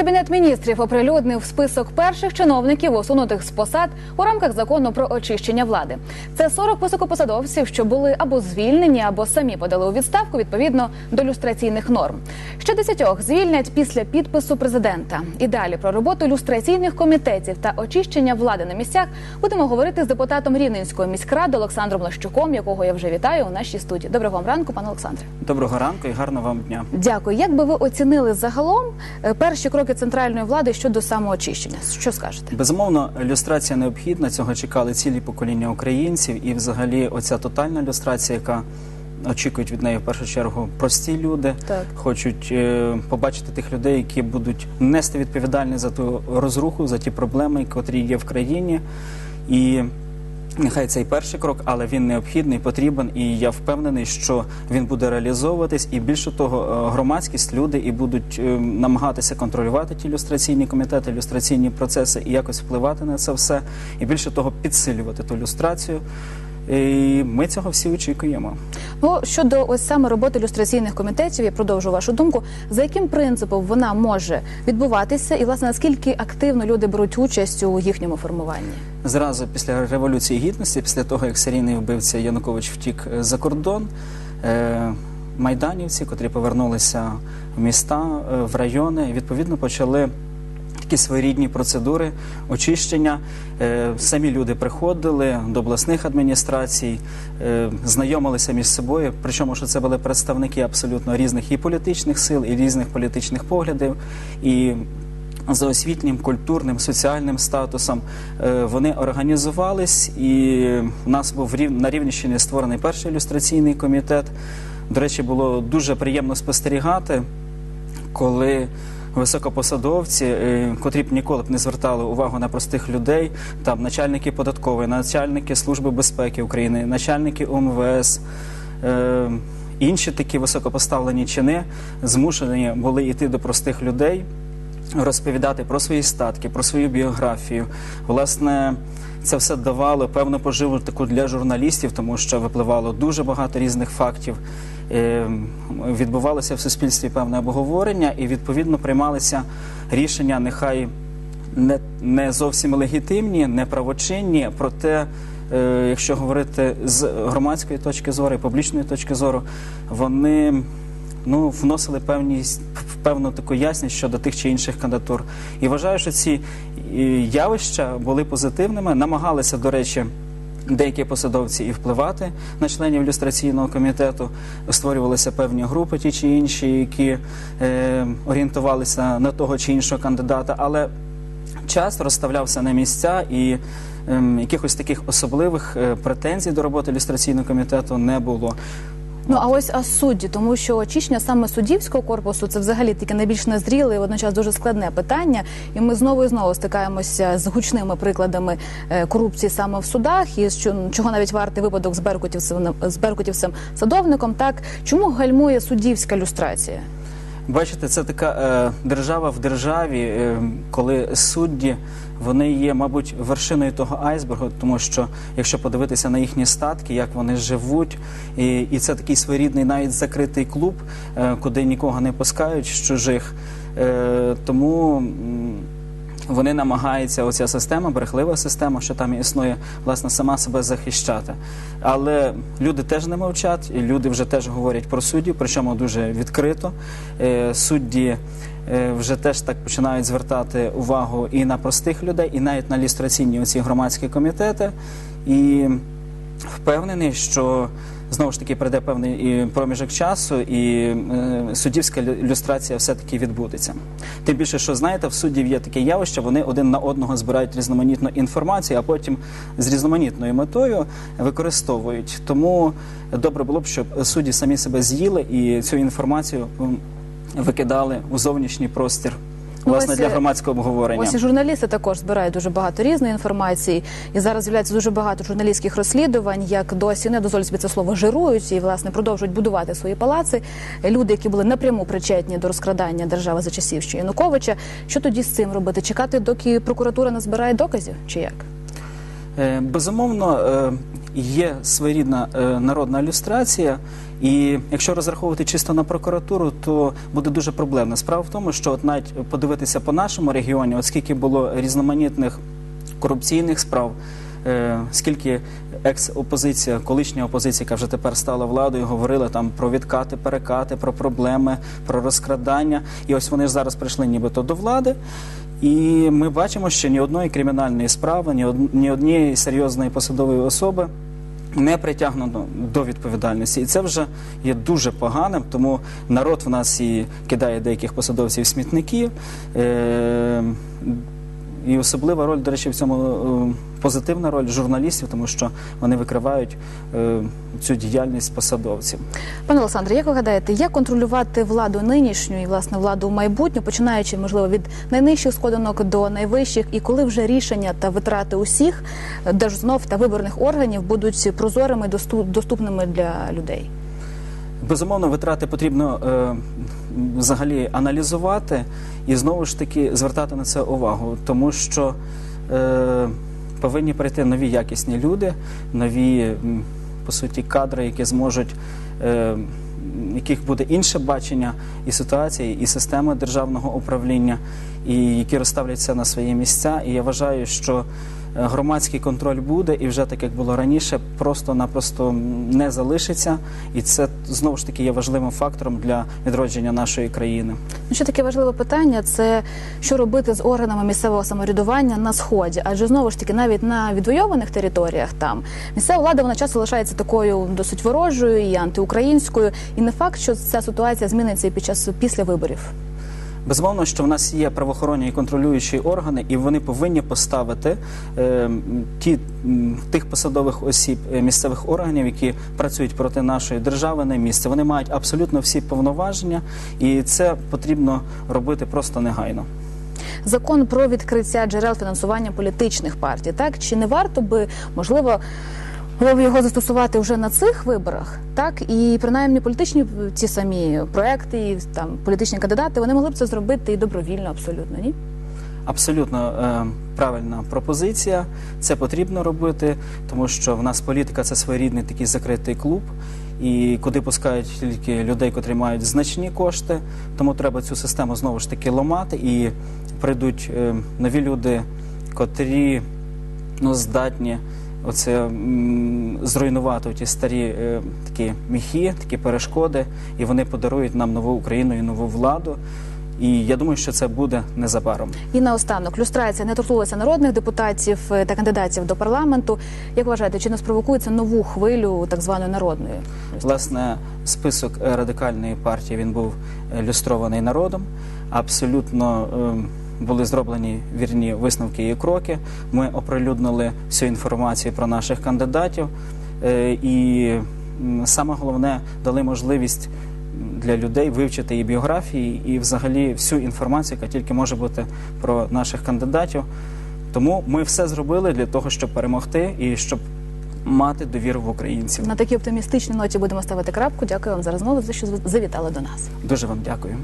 Кабінет міністрів оприлюднив список перших чиновників, усунутих з посад у рамках закону про очищення влади. Це 40 високопосадовців, що були або звільнені, або самі подали у відставку відповідно до люстраційних норм. Ще десятьох звільнять після підпису президента. І далі про роботу люстраційних комітетів та очищення влади на місцях будемо говорити з депутатом Рівненської міськради Олександром Лащуком, якого я вже вітаю у нашій студії. Доброго вам ранку, пане Олександре. Доброго ранку і гарного вам дня. Дякую. Як би ви оцінили загалом е, перші кроки центральної влади щодо самоочищення? Що скажете? Безумовно, люстрація необхідна. Цього чекали цілі покоління українців, і взагалі, оця тотальна люстрація, яка очікують від неї в першу чергу прості люди, Так. хочуть е, побачити тих людей, які будуть нести відповідальність за ту розруху, за ті проблеми, котрі є в країні. І Нехай цей перший крок, але він необхідний, потрібен, і я впевнений, що він буде реалізовуватись. І більше того, е, громадськість, люди і будуть е, намагатися контролювати ті люстраційні комітети, люстраційні процеси і якось впливати на це все. І більше того, підсилювати ту люстрацію. І ми цього всі очікуємо. Ну щодо ось саме роботи люстраційних комітетів, я продовжу вашу думку. За яким принципом вона може відбуватися, і власне наскільки активно люди беруть участь у їхньому формуванні? Зразу після революції гідності, після того як серійний вбивця Янукович втік е, за кордон, е, майданівці, котрі повернулися в міста, е, в райони, відповідно почали. Такі своєрідні процедури очищення. Е, Самі люди приходили до обласних адміністрацій, е, знайомилися між собою. Причому що це були представники абсолютно різних і політичних сил, і різних політичних поглядів. І за освітнім, культурним, соціальним статусом е, вони організувались, і в нас був на Рівненщині створений перший ілюстраційний комітет. До речі, було дуже приємно спостерігати, коли високопосадовці, е, котрі б ніколи б не звертали увагу на простих людей, там начальники податкової, начальники Служби безпеки України, начальники ОМВС. е, Інші такі високопоставлені чини змушені були йти до простих людей, розповідати про свої статки, про свою біографію. Власне, це все давало певну поживу таку для журналістів, тому що випливало дуже багато різних фактів. Е, Відбувалося в суспільстві певне обговорення, і відповідно приймалися рішення, нехай не, не зовсім легітимні, не правочинні, проте. е, Якщо говорити з громадської точки зору і публічної точки зору, вони ну, вносили певність, певну таку ясність щодо тих чи інших кандидатур. І вважаю, що ці явища були позитивними, намагалися, до речі. Деякі посадовці і впливати на членів люстраційного комітету створювалися певні групи, ті чи інші, які е, орієнтувалися на того чи іншого кандидата, але час розставлявся на місця і ем, якихось таких особливих е, претензій до роботи люстраційного комітету не було. Ну а ось а судді, тому що очищення саме суддівського корпусу це взагалі таке найбільш незріле і водночас дуже складне питання. І ми знову і знову стикаємося з гучними прикладами е, корупції саме в судах, і чого навіть вартий випадок з беркутівцем з беркутівцем садовником. Так чому гальмує суддівська люстрація? Бачите, це така е, держава в державі, е, коли судді вони є, мабуть, вершиною того айсбергу, тому що якщо подивитися на їхні статки, як вони живуть, і, і це такий своєрідний навіть закритий клуб, е, куди нікого не пускають з чужих. Е, тому. Вони намагаються, оця система, брехлива система, що там існує, власне, сама себе захищати. Але люди теж не мовчать, і люди вже теж говорять про суддів, причому дуже відкрито. Е, Судді е, вже теж так починають звертати увагу і на простих людей, і навіть на ілюстраційні оці громадські комітети. І впевнений, що знову ж таки прийде певний проміжок часу, і е, суддівська люстрація все-таки відбудеться. Тим більше, що знаєте, в суддів є таке явище, вони один на одного збирають різноманітну інформацію, а потім з різноманітною метою використовують. Тому добре було б, щоб судді самі себе з'їли і цю інформацію викидали у зовнішній простір. Ну, Власне, ось, для е, громадського обговорення. Ось і журналісти також збирають дуже багато різної інформації, і зараз з'являється дуже багато журналістських розслідувань, як досі не дозволю собі це слово жирують і власне продовжують будувати свої палаци. Люди, які були напряму причетні до розкрадання держави за часів ще Януковича. Що тоді з цим робити? Чекати, доки прокуратура назбирає доказів, чи як? Е, Безумовно, е, є своєрідна е, народна ілюстрація, і якщо розраховувати чисто на прокуратуру, то буде дуже проблемно. Справа в тому, що от навіть подивитися по нашому регіоні, оскільки було різноманітних корупційних справ. е, Скільки екс-опозиція, колишня опозиція, яка вже тепер стала владою, говорила там про відкати, перекати, про проблеми, про розкрадання. І ось вони ж зараз прийшли нібито до влади. І ми бачимо, що ні одної кримінальної справи, ні, од... ні однієї серйозної посадової особи не притягнуто до відповідальності. І це вже є дуже поганим, тому народ в нас і кидає деяких посадовців в смітники. Е... І особлива роль, до речі, в цьому е, позитивна роль журналістів, тому що вони викривають е, цю діяльність посадовців. Пане Олександре, як ви гадаєте, як контролювати владу нинішню і власне владу майбутню, починаючи можливо від найнижчих сходинок до найвищих, і коли вже рішення та витрати усіх е, держзнов та виборних органів будуть прозорими, доступ- доступними для людей? Безумовно, витрати потрібно е, взагалі аналізувати і знову ж таки звертати на це увагу, тому що е, повинні прийти нові якісні люди, нові по суті кадри, які зможуть. Е, яких буде інше бачення і ситуації, і системи державного управління, і які розставляться на свої місця. І я вважаю, що громадський контроль буде, і вже так як було раніше, просто-напросто не залишиться. І це знову ж таки є важливим фактором для відродження нашої країни. Ну, ще таке важливе питання: це що робити з органами місцевого самоврядування на сході, адже знову ж таки навіть на відвойованих територіях там місцева влада вона часто лишається такою досить ворожою і антиукраїнською. І не факт, що ця ситуація зміниться під час після виборів. Безумовно, що в нас є правоохоронні і контролюючі органи, і вони повинні поставити е, ті тих посадових осіб е, місцевих органів, які працюють проти нашої держави на місце. Вони мають абсолютно всі повноваження, і це потрібно робити просто негайно. Закон про відкриття джерел фінансування політичних партій. Так чи не варто би можливо було його застосувати вже на цих виборах? Так і принаймні політичні ті самі проекти, і там політичні кандидати вони могли б це зробити і добровільно, абсолютно ні. Абсолютно е, правильна пропозиція. Це потрібно робити, тому що в нас політика це своєрідний такий закритий клуб, і куди пускають тільки людей, котрі мають значні кошти. Тому треба цю систему знову ж таки ламати, і прийдуть е, нові люди, котрі ну, здатні оце м, зруйнувати ті старі е, такі міхи, такі перешкоди, і вони подарують нам нову Україну і нову владу. І я думаю, що це буде незабаром. І наостанок люстрація не торкнулася народних депутатів е, та кандидатів до парламенту. Як вважаєте, чи не спровокується нову хвилю так званої народної? Власне, список е, радикальної партії він був люстрований народом. Абсолютно е, були зроблені вірні висновки і кроки. Ми оприлюднили всю інформацію про наших кандидатів, е, і саме головне дали можливість для людей вивчити і біографії, і взагалі всю інформацію, яка тільки може бути про наших кандидатів. Тому ми все зробили для того, щоб перемогти і щоб мати довіру в українців. На такій оптимістичній ноті будемо ставити крапку. Дякую вам за розмову, за що завітали до нас. Дуже вам дякую.